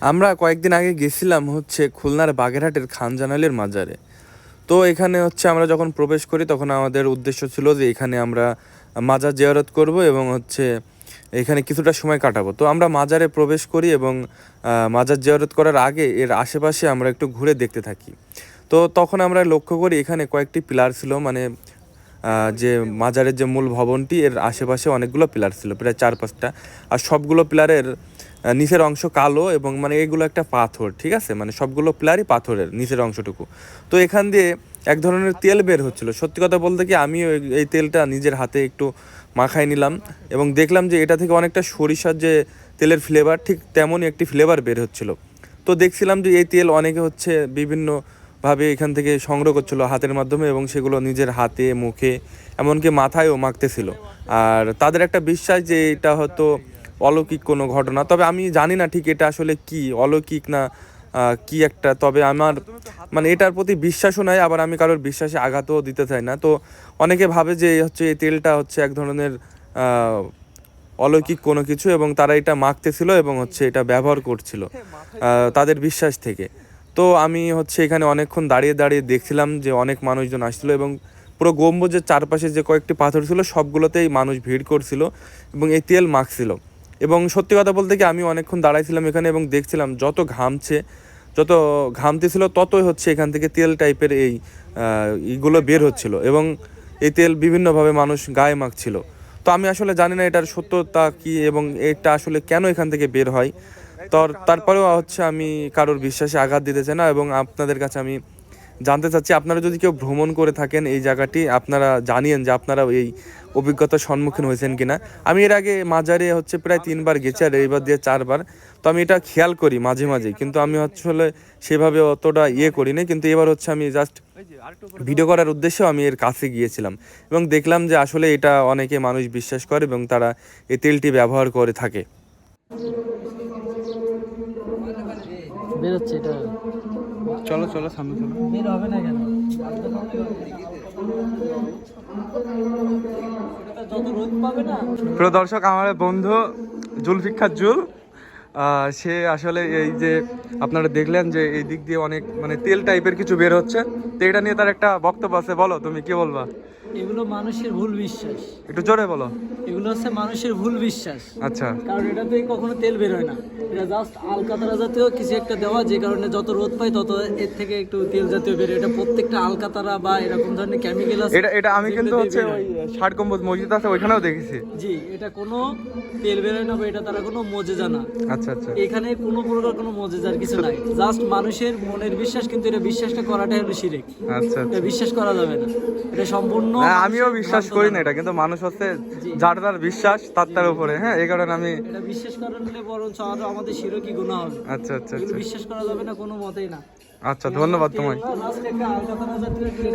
আমরা কয়েকদিন আগে গেছিলাম হচ্ছে খুলনার বাগেরহাটের খানজানালের মাজারে। তো এখানে হচ্ছে আমরা যখন প্রবেশ করি, তখন আমাদের উদ্দেশ্য ছিল যে এখানে আমরা মাজার জিয়ারত করব এবং হচ্ছে এখানে কিছুটা সময় কাটাবো। তো আমরা মাজারে প্রবেশ করি এবং মাজার জিয়ারত করার আগে এর আশেপাশে আমরা একটু ঘুরে দেখতে থাকি। তো তখন আমরা লক্ষ্য করি এখানে কয়েকটি পিলার ছিল মানে যে মাজারের যে মূল ভবনটি, এর আশেপাশে অনেকগুলো পিলার ছিল, প্রায় চার পাঁচটা। আর সবগুলো পিলারের নিচের অংশ কালো এবং মানে এগুলো একটা পাথর, ঠিক আছে? মানে সবগুলো প্লেয়ারই পাথরের নিচের অংশটুকু। তো এখান দিয়ে এক ধরনের তেল বের হচ্ছিল। সত্যি কথা বলতে কি এই- এই তেলটা নিজের হাতে একটু মাখায় নিলাম এবং দেখলাম যে এটা থেকে অনেকটা সরিষার যে তেলের ফ্লেভার ঠিক তেমনই একটি ফ্লেভার বের হচ্ছিল। তো দেখছিলাম যে এই তেল অনেকে হচ্ছে বিভিন্ন ভাবে এখান থেকে সংগ্রহ করছিল হাতের মাধ্যমে এবং সেগুলো নিজের হাতে, মুখে, এমনকি মাথায়ও মাখতেছিল। আর তাদের একটা বিশ্বাস যে এটা হয়তো অলৌকিক কোনো ঘটনা। তবে আমি জানি না ঠিক এটা আসলে কি, অলৌকিক না কি একটা। তবে আমার মানে এটার প্রতি বিশ্বাসও নাই, আবার আমি কারোর বিশ্বাসে আঘাতও দিতে চাই না। তো অনেকে ভাবে যে হচ্ছে, এই তেলটা হচ্ছে এক ধরনের অলৌকিক কোনো কিছু এবং তারা এটা মাখতেছিল এবং হচ্ছে এটা ব্যবহার করছিল তাদের বিশ্বাস থেকে। তো আমি হচ্ছে এখানে অনেকক্ষণ দাঁড়িয়ে দাঁড়িয়ে দেখছিলাম যে অনেক মানুষজন আসছিল এবং পুরো গম্বুজের চারপাশে যে কয়েকটি পাথর ছিল, সবগুলোতেই মানুষ ভিড় করছিল এবং এই তেল মাখছিল। এবং সত্যি কথা বলতে কি আমি অনেকক্ষণ দাঁড়াইছিলাম এখানে এবং দেখছিলাম যত ঘামছে, যত ঘামতেছিল ততই হচ্ছে এখান থেকে তেল টাইপের এই ইগুলো বের হচ্ছিল এবং এই তেল বিভিন্নভাবে মানুষ গায়ে মাখছিল। তো আমি আসলে জানি না এটার সত্যতা কি এবং এটা আসলে কেন এখান থেকে বের হয়। তোর, তারপরেও হচ্ছে আমি কারোর বিশ্বাসে আঘাত দিতে চাই না এবং আপনাদের কাছে আমি জানতে চাচ্ছি, আপনারা যদি কেউ ভ্রমণ করে থাকেন এই জায়গাটি, আপনারা জানিয়েন যে আপনারা এই অভিজ্ঞতার সম্মুখীন হয়েছেন কিনা। আমি এর আগে মাজারে হচ্ছে প্রায় তিনবার গেছি আর এইবার দিয়ে চারবার। তো আমি এটা খেয়াল করি মাঝে মাঝে, কিন্তু আমি হলে সেভাবে অতটা ইয়ে করি না কিন্তু এবার হচ্ছে আমি জাস্ট ভিডিও করার উদ্দেশ্যেও আমি এর কাছে গিয়েছিলাম এবং দেখলাম যে আসলে এটা অনেকে মানুষ বিশ্বাস করে এবং তারা এই তেলটি ব্যবহার করে থাকে। বেরোচ্ছে এটা। চলো চলো সামনে চলো বের হবে না কেন? প্রিয় দর্শক আমার বন্ধু জুলফিক্ষার জুল আহ, সে আসলে এই যে আপনারা দেখলেন যে এই দিক দিয়ে অনেক মানে তেল টাইপের কিছু বের হচ্ছে। তো এটা নিয়ে তার একটা বক্তব্য আছে বলো তুমি কি বলবা? এগুলো মানুষের ভুল বিশ্বাস। একটু জোরে বলো। এগুলো হচ্ছে মানুষের ভুল বিশ্বাস। আচ্ছা। কারণ এটাতে কখনো তেল বের হয় না। এটা জাস্ট আলকাতরা জাতীয় কিছু একটা দেওয়া যে কারণে যত রোদ পায় তত এর থেকে একটু তেল জাতীয় বের এটা প্রত্যেকটা আলকাতারা বা এরকম ধরনের কেমিক্যাল আছে এটা এটা আমি কিন্তু হচ্ছে ওই ষাট গম্বুজ মসজিদ আছে ওইখানেও দেখেছি। জি এটা কোনো তেল বের হয় না বা এটা তারা কোনো মজেজা না। আচ্ছা আচ্ছা। এখানে কোনো প্রকার কোনো মজেজার কিছু নাই। জাস্ট মানুষের মনের বিশ্বাস কিন্তু এটা বিশ্বাসটা করাটাই হলো শিরেক। আচ্ছা। এটা বিশ্বাস করা যাবে না। এটা সম্পূর্ণ আমিও বিশ্বাস করি না এটা কিন্তু মানুষ হচ্ছে যার যার বিশ্বাস তার তার উপরে। হ্যাঁ এই কারণে আমি এটা বিশ্বাস করা নিলে বরঞ্চ আরও আমাদের শিরকি গুণা হবে। আচ্ছা আচ্ছা আচ্ছা। বিশ্বাস করা যাবে না কোনো মতেই না। আচ্ছা ধন্যবাদ তোমায়।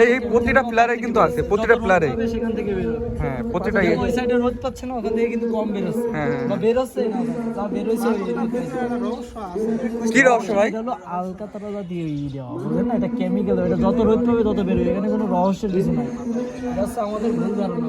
এই প্রতিটা প্লেয়ারে কিন্তু আছে প্রতিটা প্লেয়ারে সেখান থেকে বের হ্যাঁ প্রতিটা ওই সাইডে রোদ পাচ্ছে না ওখান থেকে কিন্তু কম বের হচ্ছে হ্যাঁ, হ্যাঁ। বা বের হচ্ছে না যা বের হচ্ছে ওই। কি রহস্য ভাই? হলো আলকাতরা জাতীয় ই দেওয়া। বুঝলেন না? এটা কেমিক্যাল এটা যত রোদ পাবে তত বের হবে এখানে কোনো রহস্যের কিছু নাই। হচ্ছে আমাদের ভুল ধারণা